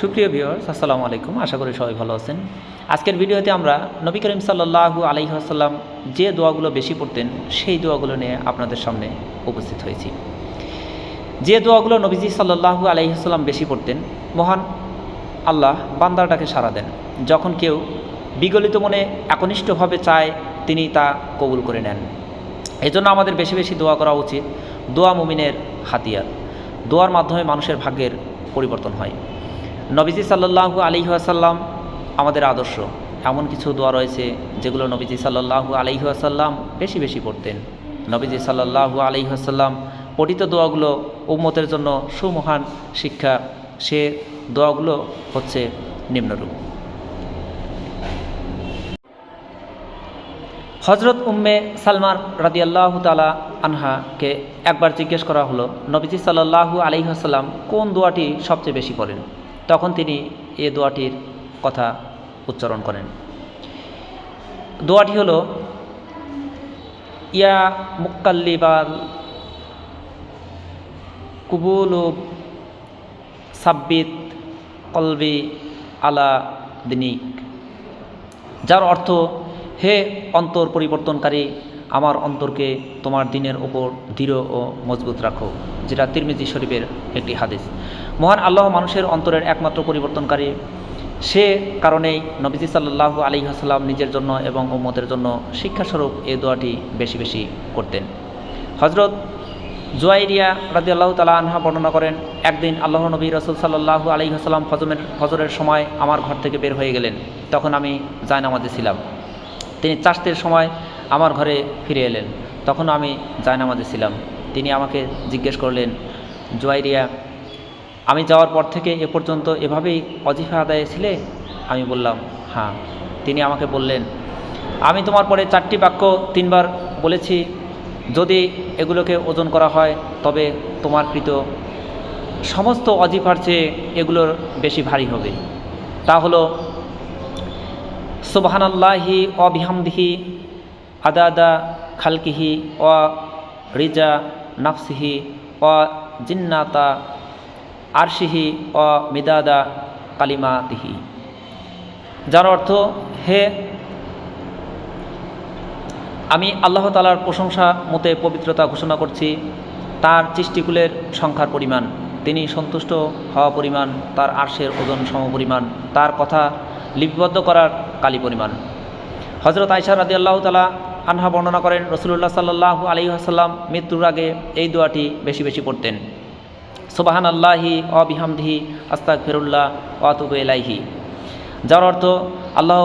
সুপ্রিয় ভিউয়ার্স আসসালামু আলাইকুম। আশা করি সবাই ভালো আছেন। আজকের ভিডিওতে আমরা নবী করিম সাল্লাল্লাহু আলাইহি আসাল্লাম যে দোয়াগুলো বেশি পড়তেন, সেই দোয়াগুলো নিয়ে আপনাদের সামনে উপস্থিত হয়েছি। যে দোয়াগুলো নবীজি সাল্লাল্লাহু আলাইহি আসাল্লাম বেশি পড়তেন, মহান আল্লাহ বান্দারটাকে সাড়া দেন। যখন কেউ বিগলিত মনে একনিষ্ঠভাবে চায়, তিনি তা কবুল করে নেন। এজন্য আমাদের বেশি বেশি দোয়া করা উচিত। দোয়া মুমিনের হাতিয়ার। দোয়ার মাধ্যমে মানুষের ভাগ্যের পরিবর্তন হয়। নবীজি সাল্লাল্লাহু আলী আসাল্লাম আমাদের আদর্শ। এমন কিছু দোয়া রয়েছে যেগুলো নবীজি আলাইহি আসাল্লাম বেশি বেশি পড়তেন। নবীজি সাল্লাল্লাহু আলাইহি আসাল্লাম পঠিত দোয়াগুলো উম্মতের জন্য সুমহান শিক্ষা। সে দোয়াগুলো হচ্ছে নিম্নরূপ। হজরত উম্মে সালমান রাদিয়াল্লাহু তালা আনহাকে একবার জিজ্ঞেস করা হলো, নবীজি সাল্লাল্লাহু আলাইহি আসাল্লাম কোন দোয়াটি সবচেয়ে বেশি পড়েন? তখন তিনি এ দোয়াটির কথা উচ্চারণ করেন। দোয়াটি হলো, ইয়া মুক্কাল্লিবাল কুবুল সাব্বিত কলবি আলা দিনিক। যার অর্থ, হে অন্তর পরিবর্তনকারী আমার অন্তরকে তোমার দিনের ওপর দৃঢ় ও মজবুত রাখো, যেটা তিরমিজি শরীফের একটি হাদিস। মহান আল্লাহ মানুষের অন্তরের একমাত্র পরিবর্তনকারী। সে কারণেই নবীজি সাল্লাহ আলী হাসলাম নিজের জন্য এবং উম্মতের জন্য শিক্ষাস্বরূপ এই দোয়াটি বেশি বেশি করতেন। হজরত জুয়াইরিয়া রাজি আল্লাহ তালা আনহা বর্ণনা করেন, একদিন আল্লাহ নবী রসুল সাল্লাহ আলী হাসলাম ফজমের ফজরের সময় আমার ঘর থেকে বের হয়ে গেলেন। তখন আমি জায়নামাজে ছিলাম। তিনি চাষতের সময় আমার ঘরে ফিরে এলেন। তখন আমি জায়নামাজে ছিলাম। তিনি আমাকে জিজ্ঞেস করলেন, জুয়াইরিয়া, আমি যাওয়ার পর থেকে এ পর্যন্ত এভাবেই অজিফা আদায়ে ছিলে? আমি বললাম হ্যাঁ। তিনি আমাকে বললেন, আমি তোমার পরে চারটি বাক্য তিনবার বলেছি, যদি এগুলোকে ওজন করা হয়, তবে তোমার কৃত সমস্ত অজিফার চেয়ে এগুলোর বেশি ভারী হবে। তা হলো, সুবাহানাল্লাহি অবিহামদিহি আদা আদা খালকিহি অ রিজা নাফসিহি অ জিন্নাতা আরশিহি অ মিদাদা কালিমাতিহি। যার অর্থ, হে, আমি আল্লাহ তালার প্রশংসা মতে পবিত্রতা ঘোষণা করছি, তার সৃষ্টিকুলের সংখ্যার পরিমাণ। তিনি সন্তুষ্ট হওয়া পরিমাণ, তার আর্শের ওজন সমপরিমাণ তার কথা লিপিবদ্ধ করার কালি পরিমাণ। হজরত আয়সা রাদি আল্লাহ তালা আনহা বর্ণনা করেন রসুল্লাহ সাল্লাহ আলী আসাল্লাম মৃত্যুর আগে এই দোয়াটি বেশি বেশি পড়তেন। সোবাহান আল্লাহি অবিহামদিহি আস্তাক ফেরুল্লাহ অতুব এলাইহি যার অর্থ, আল্লাহ,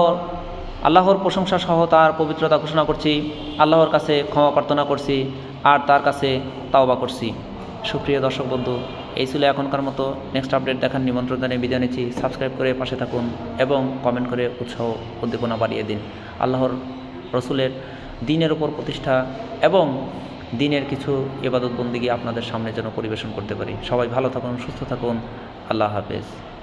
আল্লাহর প্রশংসা সহ তার পবিত্রতা ঘোষণা করছি, আল্লাহর কাছে ক্ষমা প্রার্থনা করছি, আর তার কাছে তাওবা করছি। সুপ্রিয় দর্শক বন্ধু, এই ছিল এখনকার মতো। নেক্সট আপডেট দেখার নিমন্ত্রণ জানিয়ে বিদায় নিচ্ছি। সাবস্ক্রাইব করে পাশে থাকুন এবং কমেন্ট করে উৎসাহ উদ্দীপনা বাড়িয়ে দিন। আল্লাহর, রসুলের দিনের ওপর প্রতিষ্ঠা এবং দিনের কিছু এবাদত বন্দিগি আপনাদের সামনে যেন পরিবেশন করতে পারি। সবাই ভালো থাকুন, সুস্থ থাকুন। আল্লাহ হাফেজ।